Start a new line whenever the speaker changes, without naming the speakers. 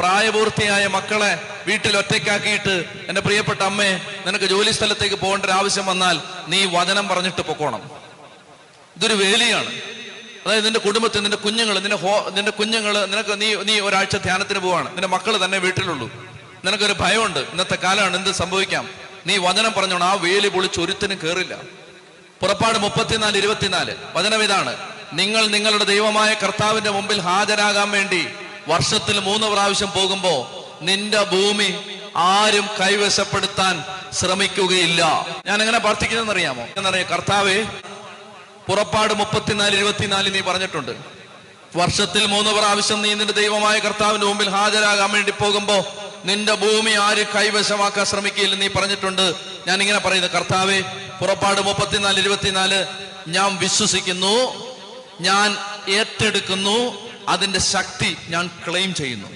പ്രായപൂർത്തിയായ മക്കളെ വീട്ടിൽ ഒറ്റയ്ക്കാക്കിയിട്ട് എന്റെ പ്രിയപ്പെട്ട അമ്മേ നിനക്ക് ജോലി സ്ഥലത്തേക്ക് പോകേണ്ട ഒരു ആവശ്യം വന്നാൽ നീ വചനം പറഞ്ഞിട്ട് പൊക്കോണം. ഇതൊരു വേലിയാണ്. അതായത് നിന്റെ കുടുംബത്തിൽ നിന്റെ കുഞ്ഞുങ്ങൾ നിന്റെ ഹോ നിന്റെ കുഞ്ഞുങ്ങൾ നിനക്ക് നീ നീ ഒരാഴ്ച ധ്യാനത്തിന് പോവാണ്. നിന്റെ മക്കൾ തന്നെ വീട്ടിലുള്ളൂ. നിനക്കൊരു ഭയമുണ്ട്. ഇന്നത്തെ കാലമാണ് എന്ത് സംഭവിക്കാം? നീ വചനം പറഞ്ഞോണം. ആ വേലി പൊളിച്ച് ഒരുത്തിനും കയറില്ല പുറപ്പാട് മുപ്പത്തിനാല് ഇരുപത്തിനാല്. വചനം ഇതാണ്. നിങ്ങൾ നിങ്ങളുടെ ദൈവമായ കർത്താവിന്റെ മുമ്പിൽ ഹാജരാകാൻ വേണ്ടി വർഷത്തിൽ മൂന്ന് പ്രാവശ്യം പോകുമ്പോ നിന്റെ ഭൂമി ആരും കൈവശപ്പെടുത്താൻ ശ്രമിക്കുകയില്ല. ഞാൻ എങ്ങനെ പ്രാർത്ഥിക്കുന്നതെന്ന് അറിയാമോ എന്നറിയാം കർത്താവ് പുറപ്പാട് മുപ്പത്തിനാല് ഇരുപത്തിനാല് നീ പറഞ്ഞിട്ടുണ്ട്. വർഷത്തിൽ മൂന്ന് പ്രാവശ്യം നീ നിന്റെ ദൈവമായ കർത്താവിന്റെ മുമ്പിൽ ഹാജരാകാൻ വേണ്ടി പോകുമ്പോ നിന്റെ ഭൂമി ആര് കൈവശമാക്കാൻ ശ്രമിക്കില്ല നീ പറഞ്ഞിട്ടുണ്ട്. ഞാൻ ഇങ്ങനെ പറയുന്നത് കർത്താവെ പുറപ്പാട് മുപ്പത്തിനാല് ഇരുപത്തിനാല് ഞാൻ വിശ്വസിക്കുന്നു ഞാൻ ഏറ്റെടുക്കുന്നു അതിന്റെ ശക്തി ഞാൻ ക്ലെയിം ചെയ്യുന്നു.